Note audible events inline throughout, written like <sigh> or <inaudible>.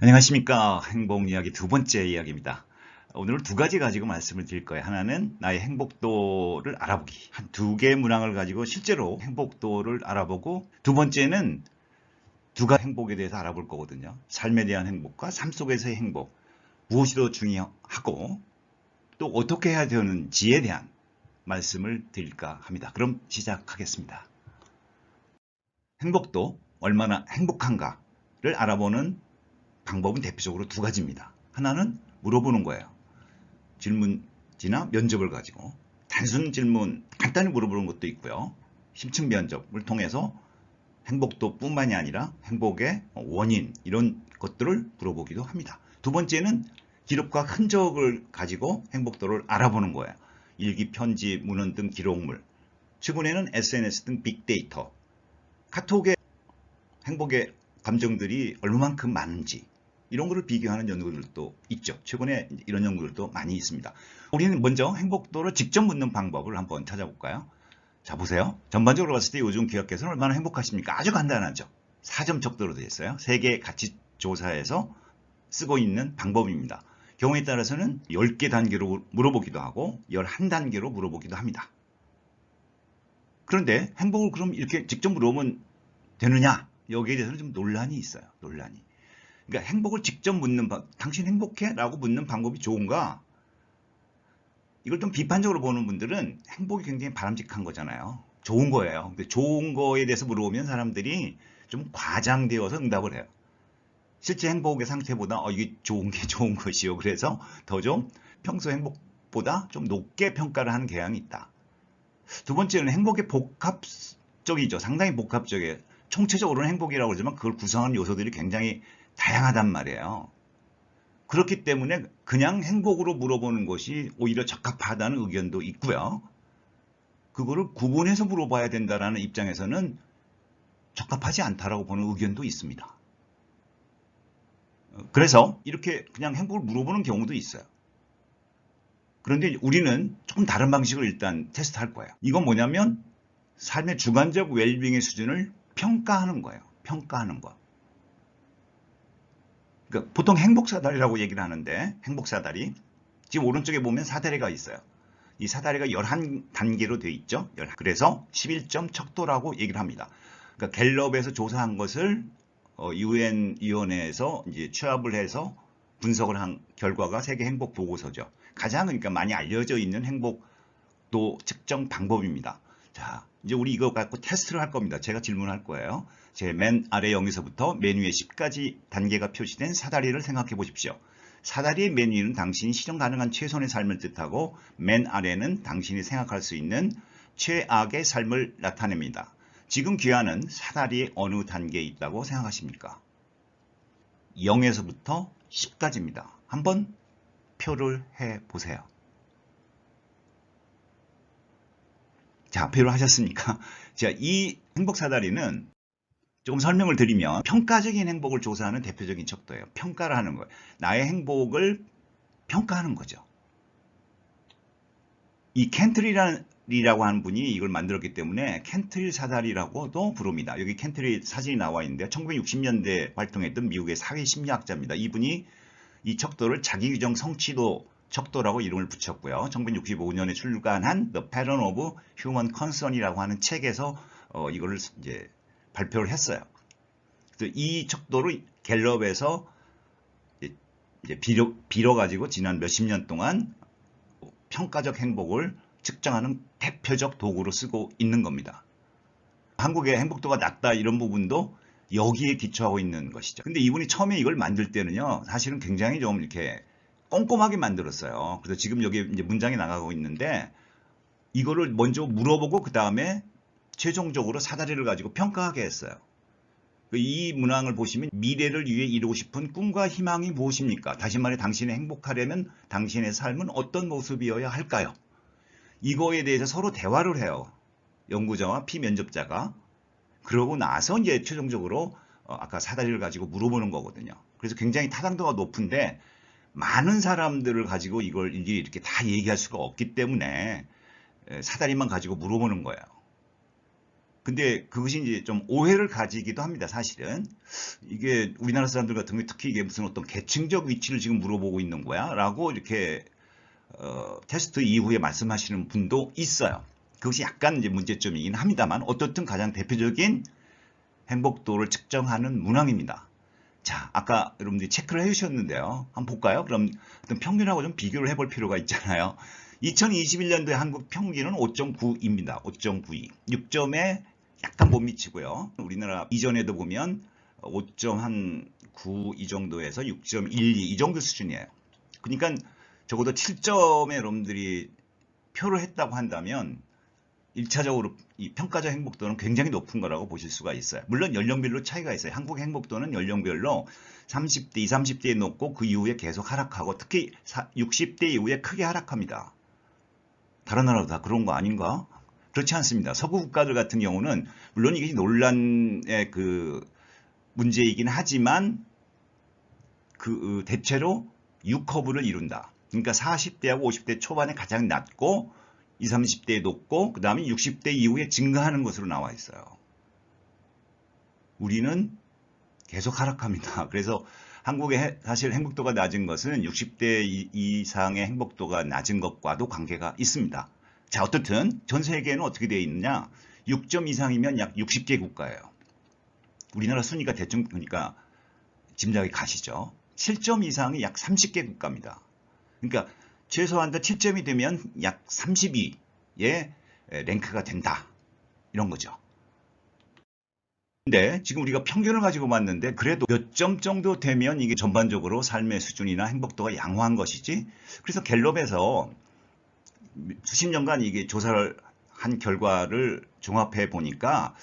안녕하십니까. 행복 이야기 두 번째 이야기입니다. 오늘은 두 가지 가지고 말씀을 드릴 거예요. 하나는 나의 행복도를 알아보기. 한 두 개의 문항을 가지고 실제로 행복도를 알아보고 두 번째는 두 가지 행복에 대해서 알아볼 거거든요. 삶에 대한 행복과 삶 속에서의 행복. 무엇이 더 중요하고 또 어떻게 해야 되는지에 대한 말씀을 드릴까 합니다. 그럼 시작하겠습니다. 행복도 얼마나 행복한가를 알아보는 방법은 대표적으로 두 가지입니다. 하나는 물어보는 거예요. 질문지나 면접을 가지고 단순 질문 간단히 물어보는 것도 있고요. 심층 면접을 통해서 행복도 뿐만이 아니라 행복의 원인 이런 것들을 물어보기도 합니다. 두 번째는 기록과 흔적을 가지고 행복도를 알아보는 거예요. 일기, 편지, 문헌 등 기록물. 최근에는 SNS 등 빅데이터. 카톡의 행복의 감정들이 얼마만큼 많은지 이런 거를 비교하는 연구들도 있죠. 최근에 이런 연구들도 많이 있습니다. 우리는 먼저 행복도를 직접 묻는 방법을 한번 찾아볼까요? 자 보세요. 전반적으로 봤을 때 요즘 기업계에서는 얼마나 행복하십니까? 아주 간단하죠. 4점 척도로 되어 있어요. 세계 가치 조사에서 쓰고 있는 방법입니다. 경우에 따라서는 10개 단계로 물어보기도 하고 11단계로 물어보기도 합니다. 그런데 행복을 그럼 이렇게 직접 물어보면 되느냐? 여기에 대해서는 좀 논란이 있어요. 논란이. 그러니까 행복을 직접 묻는 방, 당신 행복해? 라고 묻는 방법이 좋은가? 이걸 좀 비판적으로 보는 분들은 행복이 굉장히 바람직한 거잖아요. 좋은 거예요. 근데 좋은 거에 대해서 물어보면 사람들이 좀 과장되어서 응답을 해요. 실제 행복의 상태보다 어, 이게 좋은 게 좋은 것이요. 그래서 더 좀 평소 행복보다 좀 높게 평가를 하는 경향이 있다. 두 번째는 행복의 복합적이죠. 상당히 복합적이에요. 총체적으로는 행복이라고 그러지만 그걸 구성하는 요소들이 굉장히 다양하단 말이에요. 그렇기 때문에 그냥 행복으로 물어보는 것이 오히려 적합하다는 의견도 있고요. 그거를 구분해서 물어봐야 된다는 입장에서는 적합하지 않다라고 보는 의견도 있습니다. 그래서 이렇게 그냥 행복을 물어보는 경우도 있어요. 그런데 우리는 조금 다른 방식으로 일단 테스트할 거예요. 이건 뭐냐면 삶의 주관적 웰빙의 수준을 평가하는 거예요. 평가하는 거. 그러니까 보통 행복사다리라고 얘기를 하는데 행복사다리 지금 오른쪽에 보면 사다리가 있어요. 이 사다리가 11단계로 되어 있죠. 그래서 11점 척도라고 얘기를 합니다. 그러니까 갤럽에서 조사한 것을 UN 위원회에서 이제 취합을 해서 분석을 한 결과가 세계 행복 보고서죠. 가장 그러니까 많이 알려져 있는 행복도 측정 방법입니다. 자, 이제 우리 이거 갖고 테스트를 할 겁니다. 제가 질문할 거예요. 제 맨 아래 0에서부터 맨 위에 10까지 단계가 표시된 사다리를 생각해 보십시오. 사다리의 맨 위는 당신이 실현 가능한 최선의 삶을 뜻하고 맨 아래는 당신이 생각할 수 있는 최악의 삶을 나타냅니다. 지금 귀하는 사다리의 어느 단계에 있다고 생각하십니까? 0에서부터 10까지입니다. 한번 표를 해 보세요. 자, 표를 하셨습니까? <laughs> 자, 이 행복 사다리는 조금 설명을 드리면 평가적인 행복을 조사하는 대표적인 척도예요. 평가를 하는 거예요. 나의 행복을 평가하는 거죠. 이 캔트리라고 하는 분이 이걸 만들었기 때문에 캔트릴 사다리라고도 부릅니다. 여기 캔트릴 사진이 나와 있는데 1960년대 활동했던 미국의 사회 심리학자입니다. 이분이 이 척도를 자기규정 성취도 척도라고 이름을 붙였고요. 1965년에 출간한 The Pattern of Human Concern이라고 하는 책에서 어, 이거를 이제 발표를 했어요. 이 척도를 갤럽에서 이제 빌어, 빌어가지고 지난 몇십 년 동안 평가적 행복을 측정하는 대표적 도구로 쓰고 있는 겁니다. 한국의 행복도가 낮다 이런 부분도 여기에 기초하고 있는 것이죠. 근데 이분이 처음에 이걸 만들 때는요, 사실은 굉장히 좀 이렇게 꼼꼼하게 만들었어요. 그래서 지금 여기 이제 문장이 나가고 있는데 이거를 먼저 물어보고 그 다음에 최종적으로 사다리를 가지고 평가하게 했어요. 이 문항을 보시면 미래를 위해 이루고 싶은 꿈과 희망이 무엇입니까? 다시 말해 당신이 행복하려면 당신의 삶은 어떤 모습이어야 할까요? 이거에 대해서 서로 대화를 해요. 연구자와 피면접자가. 그러고 나서 이제 최종적으로 어, 아까 사다리를 가지고 물어보는 거거든요. 그래서 굉장히 타당도가 높은데 많은 사람들을 가지고 이걸 이렇게 다 얘기할 수가 없기 때문에 사다리만 가지고 물어보는 거예요. 근데 그것이 이제 좀 오해를 가지기도 합니다, 사실은. 이게 우리나라 사람들 같은 경우에 특히 이게 무슨 어떤 계층적 위치를 지금 물어보고 있는 거야? 라고 이렇게, 어, 테스트 이후에 말씀하시는 분도 있어요. 그것이 약간 이제 문제점이긴 합니다만, 어떻든 가장 대표적인 행복도를 측정하는 문항입니다. 자, 아까 여러분들이 체크를 해주셨는데요. 한번 볼까요? 그럼 평균하고 좀 비교를 해볼 필요가 있잖아요. 2021년도에 한국 평균은 5.9입니다. 5.92. 6점에 약간 못 미치고요. 우리나라 이전에도 보면 5.9 이 정도에서 6.12 이 정도 수준이에요. 그러니까 적어도 7점에 여러분들이 표를 했다고 한다면 1차적으로 이 평가적 행복도는 굉장히 높은 거라고 보실 수가 있어요. 물론 연령별로 차이가 있어요. 한국 행복도는 연령별로 30대, 20, 30대에 높고 그 이후에 계속 하락하고 특히 60대 이후에 크게 하락합니다. 다른 나라도 다 그런 거 아닌가? 그렇지 않습니다. 서구 국가들 같은 경우는 물론 이게 논란의 그 문제이긴 하지만 그 대체로 U 커브를 이룬다. 그러니까 40대하고 50대 초반에 가장 낮고 20, 30대에 높고 그 다음에 60대 이후에 증가하는 것으로 나와 있어요. 우리는 계속 하락합니다. <laughs> 그래서 한국의 사실 행복도가 낮은 것은 60대 이상의 행복도가 낮은 것과도 관계가 있습니다. 자, 어떻든 전 세계는 어떻게 되어 있느냐? 6점 이상이면 약 60개 국가예요. 우리나라 순위가 대충 그러니까 짐작이 가시죠. 7점 이상이 약 30개 국가입니다. 그러니까 최소한도 7점이 되면 약 32의 랭크가 된다. 이런 거죠. 근데 지금 우리가 평균을 가지고 봤는데 그래도 몇 점 정도 되면 이게 전반적으로 삶의 수준이나 행복도가 양호한 것이지. 그래서 갤럽에서 수십 년간 이게 조사를 한 결과를 종합해 보니까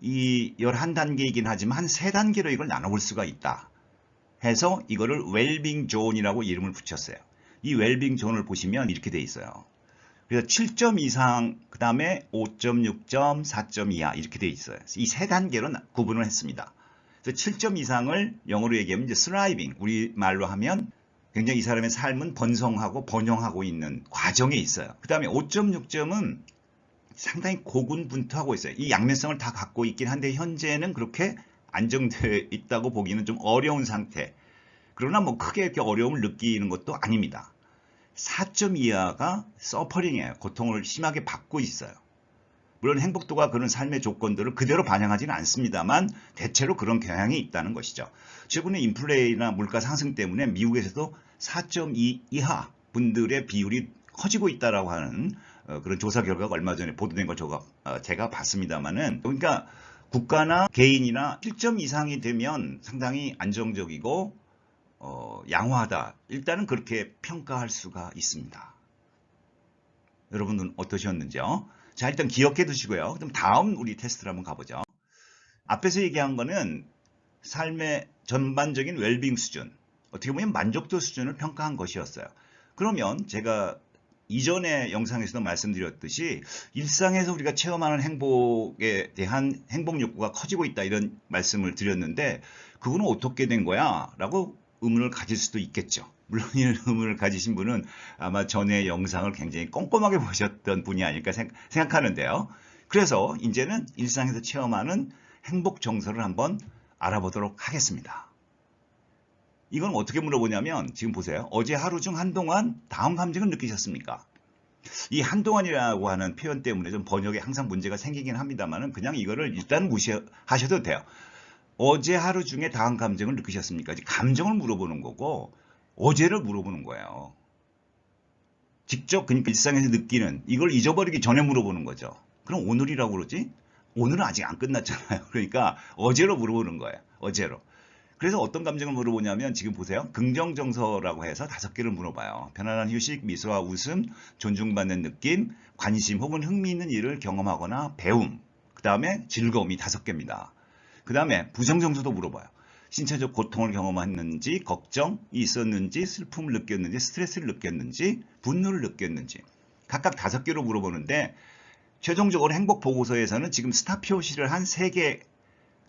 이 11단계이긴 하지만 한 3단계로 이걸 나눠볼 수가 있다. 해서 이거를 웰빙 존이라고 이름을 붙였어요. 이 웰빙 존을 보시면 이렇게 돼 있어요. 그래서 7점 이상, 그 다음에 5.6점, 4점 이하 이렇게 돼 있어요. 이 세 단계로 구분을 했습니다. 그래서 7점 이상을 영어로 얘기하면 이제 스라이빙, 우리 말로 하면 굉장히 이 사람의 삶은 번성하고 번영하고 있는 과정에 있어요. 그 다음에 5.6점은 상당히 고군분투하고 있어요. 이 양면성을 다 갖고 있긴 한데 현재는 그렇게 안정되어 있다고 보기는 좀 어려운 상태. 그러나 뭐 크게 이렇게 어려움을 느끼는 것도 아닙니다. 4점 이하가 서퍼링이에요. 고통을 심하게 받고 있어요. 물론 행복도가 그런 삶의 조건들을 그대로 반영하지는 않습니다만 대체로 그런 경향이 있다는 것이죠. 최근에 인플레이나 물가 상승 때문에 미국에서도 4.2 이하 분들의 비율이 커지고 있다라고 하는 어, 그런 조사 결과가 얼마 전에 보도된 걸 제가, 어, 제가 봤습니다만은 그러니까 국가나 개인이나 1점 이상이 되면 상당히 안정적이고 어, 양호하다. 일단은 그렇게 평가할 수가 있습니다. 여러분은 어떠셨는지요? 자, 일단 기억해 두시고요. 그럼 다음 우리 테스트를 한번 가보죠. 앞에서 얘기한 거는 삶의 전반적인 웰빙 수준, 어떻게 보면 만족도 수준을 평가한 것이었어요. 그러면 제가 이전의 영상에서도 말씀드렸듯이 일상에서 우리가 체험하는 행복에 대한 행복 욕구가 커지고 있다 이런 말씀을 드렸는데 그거는 어떻게 된 거야? 라고 의문을 가질 수도 있겠죠. 물론 이 <laughs> 의문을 가지신 분은 아마 전에 영상을 굉장히 꼼꼼하게 보셨던 분이 아닐까 생각하는데요. 그래서 이제는 일상에서 체험하는 행복 정서를 한번 알아보도록 하겠습니다. 이건 어떻게 물어보냐면 지금 보세요. 어제 하루 중 한동안 다음 감정을 느끼셨습니까? 이 한동안이라고 하는 표현 때문에 좀 번역에 항상 문제가 생기긴 합니다만 그냥 이거를 일단 무시하셔도 돼요. 어제 하루 중에 다음 감정을 느끼셨습니까? 감정을 물어보는 거고 어제를 물어보는 거예요. 직접 그러니까 일상에서 느끼는 이걸 잊어버리기 전에 물어보는 거죠. 그럼 오늘이라고 그러지? 오늘은 아직 안 끝났잖아요. <laughs> 그러니까 어제로 물어보는 거예요. 어제로. 그래서 어떤 감정을 물어보냐면 지금 보세요. 긍정 정서라고 해서 다섯 개를 물어봐요. 편안한 휴식, 미소와 웃음, 존중받는 느낌, 관심 혹은 흥미 있는 일을 경험하거나 배움, 그 다음에 즐거움이 다섯 개입니다. 그 다음에 부정정서도 물어봐요. 신체적 고통을 경험했는지, 걱정이 있었는지, 슬픔을 느꼈는지, 스트레스를 느꼈는지, 분노를 느꼈는지 각각 다섯 개로 물어보는데 최종적으로 행복 보고서에서는 지금 스타 표시를 한 세 개,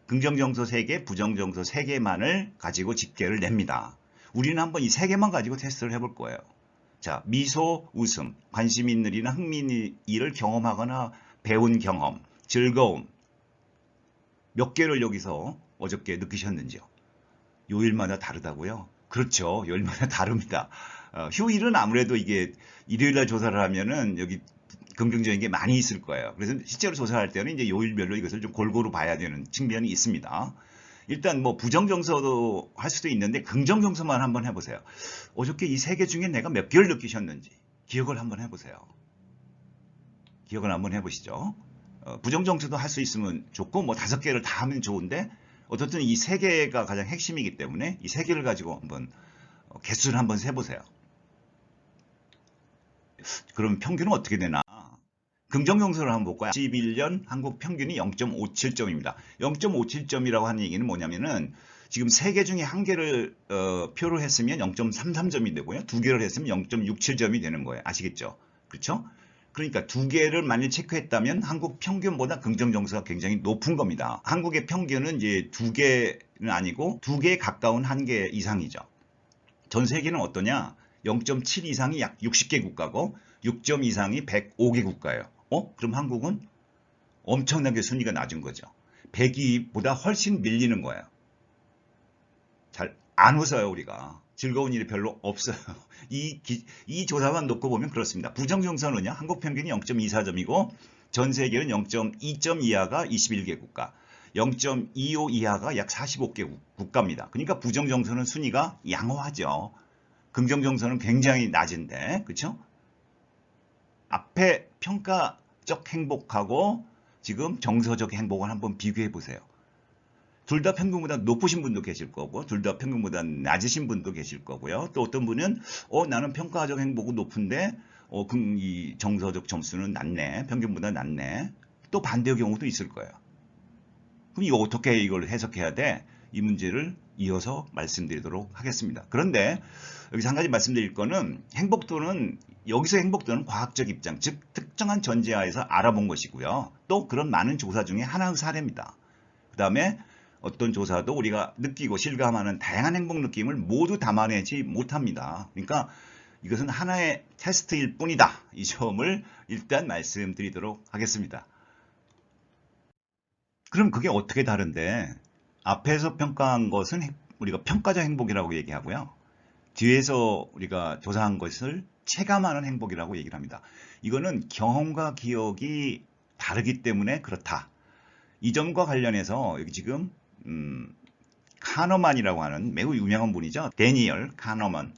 긍정정서 세개 부정정서 세개만을 가지고 집계를 냅니다. 우리는 한번 이 세 개만 가지고 테스트를 해볼 거예요. 자, 미소, 웃음, 관심 있는 일이나 흥미 있는 일을 경험하거나 배운 경험, 즐거움, 몇 개를 여기서 어저께 느끼셨는지요? 요일마다 다르다고요? 그렇죠. 요일마다 <laughs> 다릅니다. 어, 휴일은 아무래도 이게 일요일날 조사를 하면은 여기 긍정적인 게 많이 있을 거예요. 그래서 실제로 조사할 때는 이제 요일별로 이것을 좀 골고루 봐야 되는 측면이 있습니다. 일단 뭐 부정정서도 할 수도 있는데 긍정정서만 한번 해보세요. 어저께 이 세 개 중에 내가 몇 개를 느끼셨는지 기억을 한번 해보세요. 기억을 한번 해보시죠. 어, 부정정서도 할 수 있으면 좋고 뭐 다섯 개를 다 하면 좋은데 어쨌든 이 세 개가 가장 핵심이기 때문에 이 세 개를 가지고 한번 어, 개수를 한번 세보세요. 그럼 평균은 어떻게 되나? 긍정정서를 한번 볼까요? 11년 한국 평균이 0.57점입니다. 0.57점이라고 하는 얘기는 뭐냐면은 지금 세 개 중에 한 개를 어, 표를 했으면 0.33점이 되고요. 두 개를 했으면 0.67점이 되는 거예요. 아시겠죠? 그렇죠? 그러니까 두 개를 만일 체크했다면 한국 평균보다 긍정정서가 굉장히 높은 겁니다. 한국의 평균은 이제 두 개는 아니고 두 개에 가까운 한 개 이상이죠. 전 세계는 어떠냐? 0.7 이상이 약 60개 국가고 6점 이상이 105개 국가예요. 어? 그럼 한국은 엄청나게 순위가 낮은 거죠. 102보다 훨씬 밀리는 거예요. 잘 안 웃어요, 우리가. 즐거운 일이 별로 없어요. <laughs> 이, 기- 이 조사만 놓고 보면 그렇습니다. 부정정서는요, 한국 평균이 0.24점이고, 전 세계는 0.2점 이하가 21개 국가, 0.25 이하가 약 45개 국가입니다. 그러니까 부정정서는 순위가 양호하죠. 긍정정서는 굉장히 낮은데, 그렇죠? 앞에 평가적 행복하고 지금 정서적 행복을 한번 비교해 보세요. 둘 다 평균보다 높으신 분도 계실 거고, 둘 다 평균보다 낮으신 분도 계실 거고요. 또 어떤 분은, 어, 나는 평가적 행복은 높은데, 어, 그, 이 정서적 점수는 낮네. 평균보다 낮네. 또 반대의 경우도 있을 거예요. 그럼 이거 어떻게 이걸 해석해야 돼? 이 문제를 이어서 말씀드리도록 하겠습니다. 그런데 여기서 한 가지 말씀드릴 거는 행복도는 여기서 행복도는 과학적 입장, 즉 특정한 전제하에서 알아본 것이고요. 또 그런 많은 조사 중에 하나의 사례입니다. 그 다음에 어떤 조사도 우리가 느끼고 실감하는 다양한 행복 느낌을 모두 담아내지 못합니다. 그러니까 이것은 하나의 테스트일 뿐이다. 이 점을 일단 말씀드리도록 하겠습니다. 그럼 그게 어떻게 다른데 앞에서 평가한 것은 행- 우리가 평가적 행복이라고 얘기하고요. 뒤에서 우리가 조사한 것을 체감하는 행복이라고 얘기를 합니다. 이거는 경험과 기억이 다르기 때문에 그렇다. 이 점과 관련해서 여기 지금 음, 카너만이라고 하는 매우 유명한 분이죠. 데니얼 카너만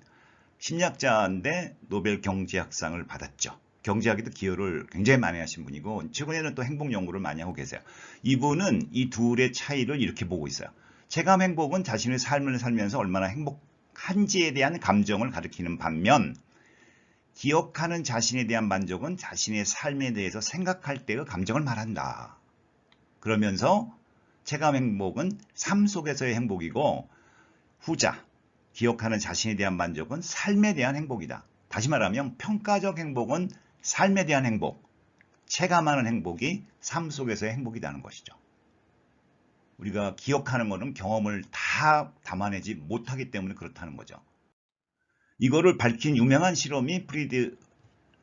심리학자인데 노벨 경제학상을 받았죠. 경제학에도 기여를 굉장히 많이 하신 분이고 최근에는 또 행복 연구를 많이 하고 계세요. 이분은 이 둘의 차이를 이렇게 보고 있어요. 체감 행복은 자신의 삶을 살면서 얼마나 행복한지에 대한 감정을 가리키는 반면 기억하는 자신에 대한 만족은 자신의 삶에 대해서 생각할 때의 감정을 말한다. 그러면서 체감 행복은 삶 속에서의 행복이고 후자 기억하는 자신에 대한 만족은 삶에 대한 행복이다. 다시 말하면 평가적 행복은 삶에 대한 행복, 체감하는 행복이 삶 속에서의 행복이라는 것이죠. 우리가 기억하는 것은 경험을 다 담아내지 못하기 때문에 그렇다는 거죠. 이거를 밝힌 유명한 실험이 프리드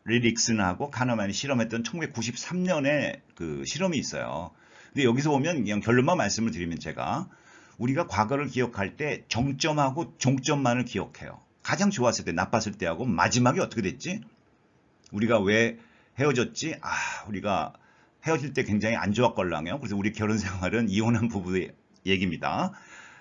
리릭슨하고 카너만이 실험했던 1993년에 그 실험이 있어요. 근데 여기서 보면 그냥 결론만 말씀을 드리면 제가 우리가 과거를 기억할 때 정점하고 종점만을 기억해요. 가장 좋았을 때, 나빴을 때하고 마지막에 어떻게 됐지? 우리가 왜 헤어졌지? 아, 우리가 헤어질 때 굉장히 안 좋았걸랑요. 그래서 우리 결혼 생활은 이혼한 부부의 얘기입니다.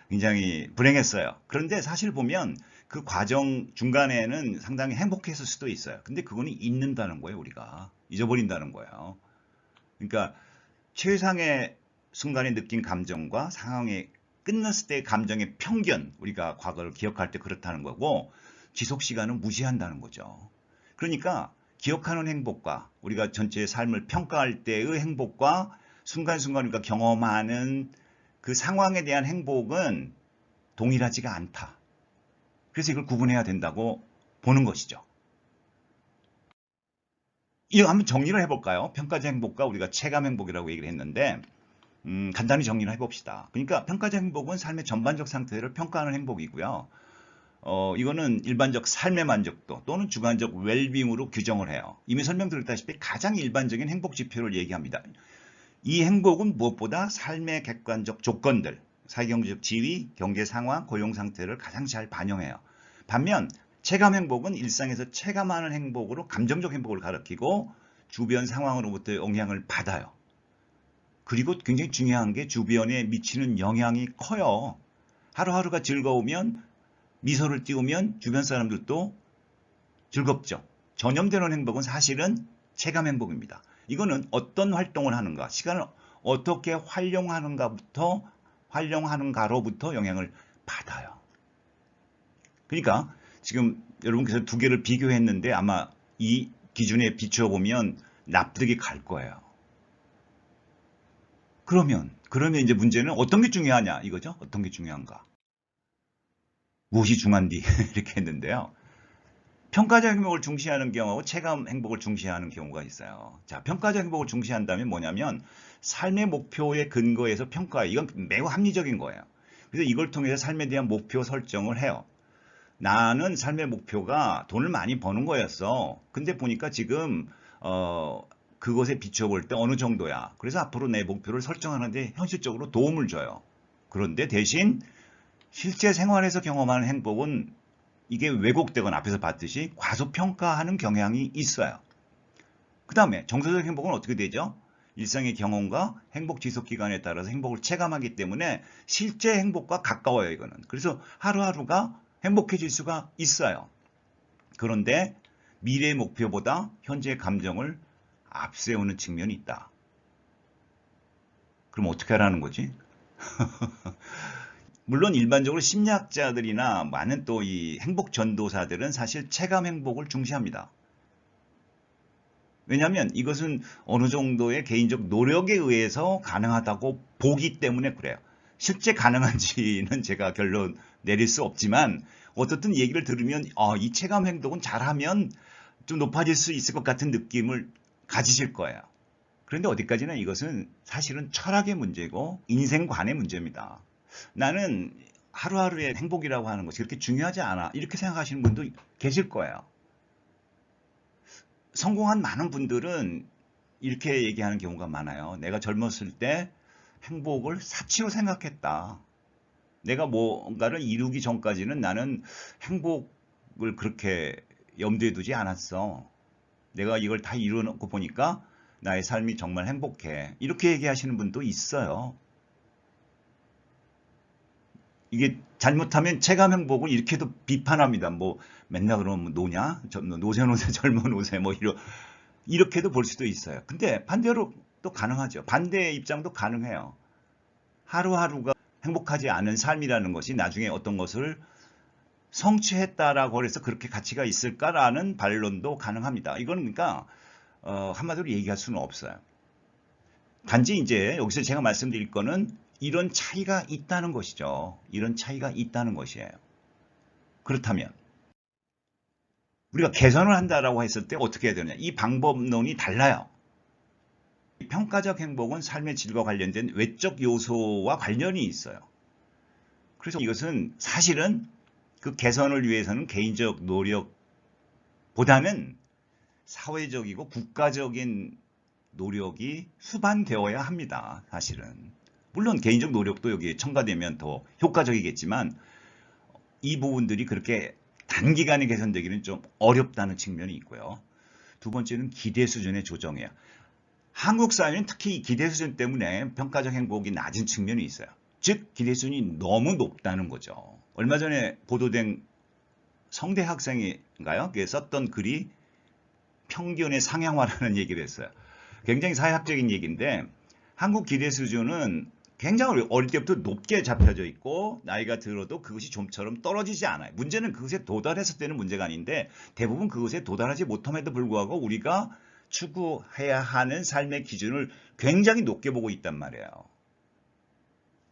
굉장히 불행했어요. 그런데 사실 보면 그 과정 중간에는 상당히 행복했을 수도 있어요. 근데 그거는 잊는다는 거예요, 우리가. 잊어버린다는 거예요. 그러니까 최상의 순간에 느낀 감정과 상황이 끝났을 때의 감정의 평균, 우리가 과거를 기억할 때 그렇다는 거고, 지속 시간은 무시한다는 거죠. 그러니까 기억하는 행복과 우리가 전체의 삶을 평가할 때의 행복과 순간순간 우리가 경험하는 그 상황에 대한 행복은 동일하지가 않다. 그래서 이걸 구분해야 된다고 보는 것이죠. 이거 한번 정리를 해볼까요? 평가적 행복과 우리가 체감 행복이라고 얘기를 했는데, 음, 간단히 정리를 해봅시다. 그러니까 평가적 행복은 삶의 전반적 상태를 평가하는 행복이고요. 어, 이거는 일반적 삶의 만족도 또는 주관적 웰빙으로 규정을 해요. 이미 설명드렸다시피 가장 일반적인 행복 지표를 얘기합니다. 이 행복은 무엇보다 삶의 객관적 조건들, 사회경제적 지위, 경제 상황, 고용 상태를 가장 잘 반영해요. 반면 체감 행복은 일상에서 체감하는 행복으로 감정적 행복을 가리키고 주변 상황으로부터 영향을 받아요. 그리고 굉장히 중요한 게 주변에 미치는 영향이 커요. 하루하루가 즐거우면 미소를 띄우면 주변 사람들도 즐겁죠. 전염되는 행복은 사실은 체감 행복입니다. 이거는 어떤 활동을 하는가, 시간을 어떻게 활용하는가부터 활용하는가로부터 영향을 받아요. 그러니까 지금 여러분께서 두 개를 비교했는데 아마 이 기준에 비추어 보면 납득이 갈 거예요. 그러면 그러면 이제 문제는 어떤 게 중요하냐 이거죠? 어떤 게 중요한가? 무엇이 중요한디 <laughs> 이렇게 했는데요. 평가적 행복을 중시하는 경우하고 체감 행복을 중시하는 경우가 있어요. 자, 평가적 행복을 중시한다면 뭐냐면 삶의 목표의 근거에서 평가, 이건 매우 합리적인 거예요. 그래서 이걸 통해서 삶에 대한 목표 설정을 해요. 나는 삶의 목표가 돈을 많이 버는 거였어. 근데 보니까 지금 어 그것에 비춰볼 때 어느 정도야. 그래서 앞으로 내 목표를 설정하는데 현실적으로 도움을 줘요. 그런데 대신 실제 생활에서 경험하는 행복은 이게 왜곡되거나 앞에서 봤듯이 과소평가하는 경향이 있어요. 그 다음에 정서적 행복은 어떻게 되죠? 일상의 경험과 행복 지속 기간에 따라서 행복을 체감하기 때문에 실제 행복과 가까워요, 이거는. 그래서 하루하루가 행복해질 수가 있어요. 그런데 미래의 목표보다 현재의 감정을 앞세우는 측면이 있다. 그럼 어떻게 하라는 거지? <laughs> 물론 일반적으로 심리학자들이나 많은 또 이 행복 전도사들은 사실 체감 행복을 중시합니다. 왜냐하면 이것은 어느 정도의 개인적 노력에 의해서 가능하다고 보기 때문에 그래요. 실제 가능한지는 제가 결론 내릴 수 없지만 어떻든 얘기를 들으면 어, 이 체감 행동은 잘하면 좀 높아질 수 있을 것 같은 느낌을 가지실 거예요. 그런데 어디까지나 이것은 사실은 철학의 문제고 인생관의 문제입니다. 나는 하루하루의 행복이라고 하는 것이 그렇게 중요하지 않아. 이렇게 생각하시는 분도 계실 거예요. 성공한 많은 분들은 이렇게 얘기하는 경우가 많아요. 내가 젊었을 때 행복을 사치로 생각했다. 내가 뭔가를 이루기 전까지는 나는 행복을 그렇게 염두에 두지 않았어. 내가 이걸 다 이루어놓고 보니까 나의 삶이 정말 행복해. 이렇게 얘기하시는 분도 있어요. 이게 잘못하면 체감 행복을 이렇게도 비판합니다. 뭐 맨날 그러면 뭐 노냐? 노세 노세 <laughs> 젊은 노세 뭐 이러 이렇게도 볼 수도 있어요. 근데 반대로 또 가능하죠. 반대의 입장도 가능해요. 하루하루가 행복하지 않은 삶이라는 것이 나중에 어떤 것을 성취했다라고 해서 그렇게 가치가 있을까라는 반론도 가능합니다. 이거는 그러니까 어, 한마디로 얘기할 수는 없어요. 단지 이제 여기서 제가 말씀드릴 거는 이런 차이가 있다는 것이죠. 이런 차이가 있다는 것이에요. 그렇다면 우리가 개선을 한다라고 했을 때 어떻게 해야 되느냐? 이 방법론이 달라요. 평가적 행복은 삶의 질과 관련된 외적 요소와 관련이 있어요. 그래서 이것은 사실은 그 개선을 위해서는 개인적 노력보다는 사회적이고 국가적인 노력이 수반되어야 합니다. 사실은. 물론 개인적 노력도 여기에 첨가되면 더 효과적이겠지만 이 부분들이 그렇게 단기간에 개선되기는 좀 어렵다는 측면이 있고요. 두 번째는 기대 수준의 조정이에요. 한국 사회는 특히 기대 수준 때문에 평가적 행복이 낮은 측면이 있어요. 즉 기대 수준이 너무 높다는 거죠. 얼마 전에 보도된 성대 학생인가요? 썼던 글이 평균의 상향화라는 <laughs> 얘기를 했어요. 굉장히 사회학적인 얘기인데 한국 기대 수준은 굉장히 어릴 때부터 높게 잡혀져 있고 나이가 들어도 그것이 좀처럼 떨어지지 않아요. 문제는 그것에 도달했을 때는 문제가 아닌데 대부분 그것에 도달하지 못함에도 불구하고 우리가 추구해야 하는 삶의 기준을 굉장히 높게 보고 있단 말이에요.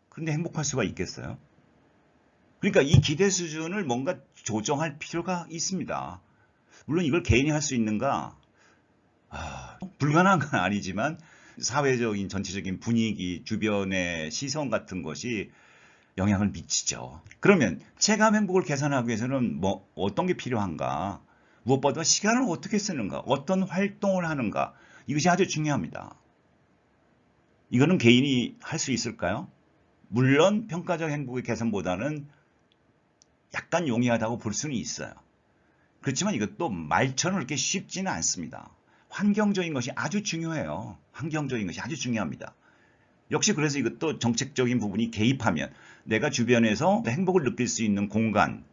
그런데 행복할 수가 있겠어요? 그러니까 이 기대 수준을 뭔가 조정할 필요가 있습니다. 물론 이걸 개인이 할 수 있는가? 아, 불가능한 건 아니지만 사회적인 전체적인 분위기, 주변의 시선 같은 것이 영향을 미치죠. 그러면 체감 행복을 개선하기 위해서는 뭐 어떤 게 필요한가? 무엇보다 시간을 어떻게 쓰는가? 어떤 활동을 하는가? 이것이 아주 중요합니다. 이거는 개인이 할 수 있을까요? 물론 평가적 행복의 개선보다는 약간 용이하다고 볼 수는 있어요. 그렇지만 이것도 말처럼 그렇게 쉽지는 않습니다. 환경적인 것이 아주 중요해요. 환경적인 것이 아주 중요합니다. 역시 그래서 이것도 정책적인 부분이 개입하면 내가 주변에서 행복을 느낄 수 있는 공간,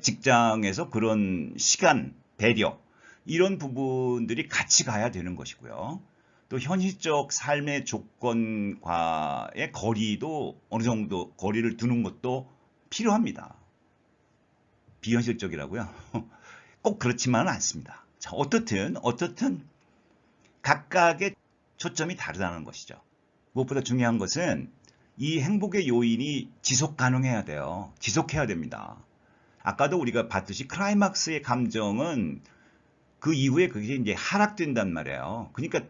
직장에서 그런 시간, 배려, 이런 부분들이 같이 가야 되는 것이고요. 또 현실적 삶의 조건과의 거리도 어느 정도 거리를 두는 것도 필요합니다. 비현실적이라고요? <laughs> 꼭 그렇지만은 않습니다. 자, 어떻든, 어떻든 각각의 초점이 다르다는 것이죠. 무엇보다 중요한 것은 이 행복의 요인이 지속 가능해야 돼요. 지속해야 됩니다. 아까도 우리가 봤듯이 클라이막스의 감정은 그 이후에 그게 이제 하락된단 말이에요. 그러니까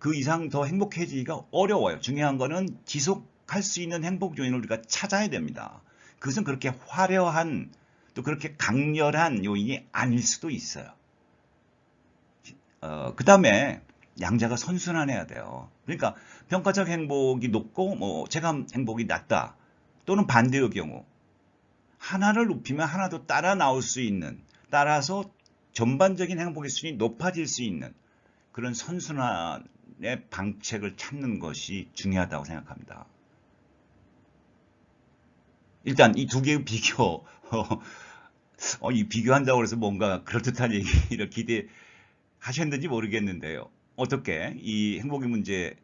그 이상 더 행복해지기가 어려워요. 중요한 거는 지속할 수 있는 행복 요인을 우리가 찾아야 됩니다. 그것은 그렇게 화려한 또 그렇게 강렬한 요인이 아닐 수도 있어요. 어, 그 다음에 양자가 선순환해야 돼요. 그러니까 평가적 행복이 높고 뭐 체감 행복이 낮다 또는 반대의 경우 하나를 높이면 하나도 따라 나올 수 있는 따라서 전반적인 행복의 순위 높아질 수 있는 그런 선순환의 방책을 찾는 것이 중요하다고 생각합니다. 일단 이 두 개의 비교, <laughs> 어, 이 비교한다고 해서 뭔가 그럴듯한 얘기를 기대하셨는지 모르겠는데요. 어떻게 이 행복의 문제,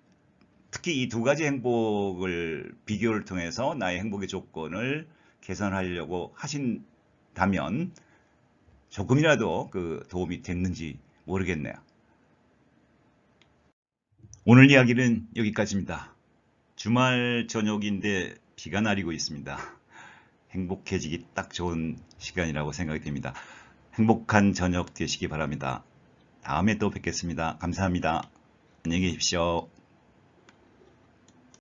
특히 이 두 가지 행복을 비교를 통해서 나의 행복의 조건을 개선하려고 하신다면 조금이라도 그 도움이 됐는지 모르겠네요. 오늘 이야기는 여기까지입니다. 주말 저녁인데 비가 내리고 있습니다. 행복해지기 딱 좋은 시간이라고 생각이 됩니다. 행복한 저녁 되시기 바랍니다. 다음에 또 뵙겠습니다. 감사합니다. 안녕히 계십시오.